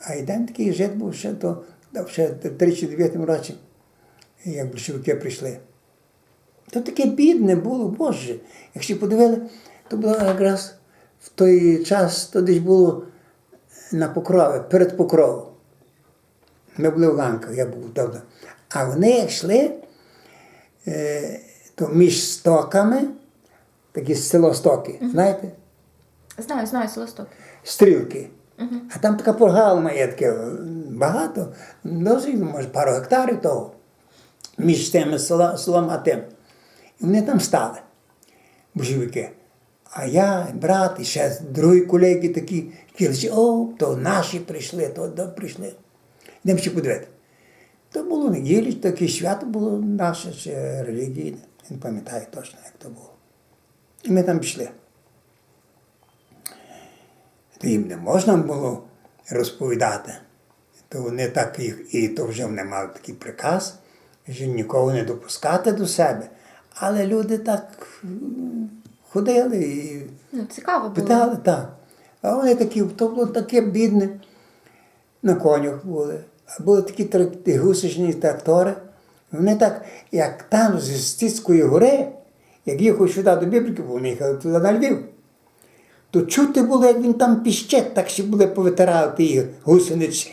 А один такий жит був ще то, ще в 39 році, як большевики прийшли. То таке бідне було, Боже. Якщо подивили, то було якраз в той час, то десь було на покрові, перед покровом. Ми були в Ланках, я був давно. А вони йшли, е, то між стоками, такі село стоки, знаєте, Знаю, знаю, Селосток. стрілки. А там така прогалина є таке багато, досить, ну, може, пару гектарів того між тими селом а тим. І вони там стали, большевики. А я, брат, і ще другі колеги такі, такі о, то наші прийшли, то, то прийшли. Йдемо ще подивити. То було неділі, таке свято було наше ще релігійне. Не пам'ятаю точно, як то було. І ми там пішли. То їм не можна було розповідати. То вони так їх, і то вже вони мали такий приказ, що нікого не допускати до себе. Але люди так ходили і Ну, цікаво було. питали, так. А вони такі, то було таке бідне. На конях були. А були такі гусечні трактори. Вони так, як там з Стицької гори, як їхав сюди до Бібрики, вони їхали туди на Львів. То чути було, як він там піщет, так ще буде повитирати їх гусениці.